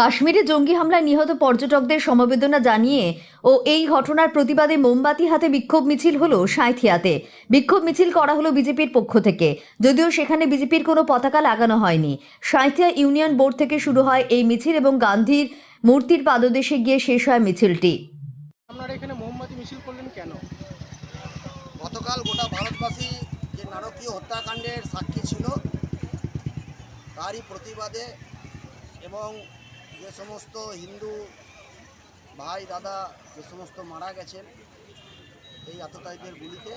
কাশ্মীরে জঙ্গি হামলায় নিহত পর্যটকদের সমবেদনা জানিয়ে ও এই ঘটনার প্রতিবাদে মোমবাতি হাতে বিক্ষোভ মিছিল হলো সাঁইথিয়াতে বিক্ষোভ মিছিল করা হলো বিজেপির পক্ষ থেকে। যদিও সেখানে বিজেপির কোনো পতাকা লাগানো হয়নি। সাঁইথিয়া ইউনিয়ন বোর্ড থেকে শুরু হয় এই মিছিল এবং গান্ধীর মূর্তির পাদদেশে গিয়ে শেষ হয় মিছিলটি। আপনারা এখানে মোমবাতি মিছিল করলেন কেন? গতকাল গোটা ভারতবাসী যে নারকীয় হত্যাকাণ্ডের সাক্ষী ছিল তারই প্রতিবাদে এবং যে সমস্ত হিন্দু ভাই, দাদা যে সমস্ত মারা গেছেন এই আততায়ীদের গুলিতে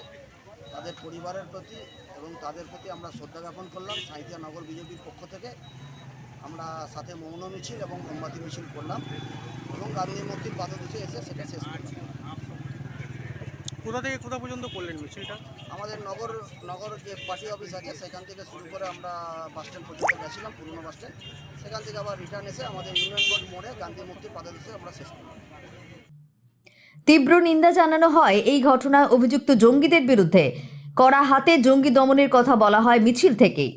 তাদের পরিবারের প্রতি এবং তাদের প্রতি আমরা শ্রদ্ধা জ্ঞাপন করলাম। সাঁইথিয়া নগর বিজেপির পক্ষ থেকে আমরা সাথে মৌন মিছিল এবং মোমবাতি মিছিল করলাম এবং গান্ধী মূর্তির পাদদেশে এসে সেটা শেষ কোথা থেকে কোথা পর্যন্ত করলেন মিছিলটা? আমাদের নগর নগর যে পার্টি অফিস আছে সেখান থেকে শুরু করে আমরা বাস স্ট্যান্ড পর্যন্ত গেছিলাম পুরনো বাস স্ট্যান্ড। সেখান থেকে আবার রিটার্ন এসে আমাদের ইউনিয়ন বোর্ড মোড়ে গান্ধী মূর্তি পাদদেশে আমরা শেষ করলাম। তীব্র নিন্দা জানানো হয় এই ঘটনায় অভিযুক্ত জঙ্গিদের বিরুদ্ধে। করা হাতে জঙ্গি দমনের কথা বলা হয় মিছিল থেকেই।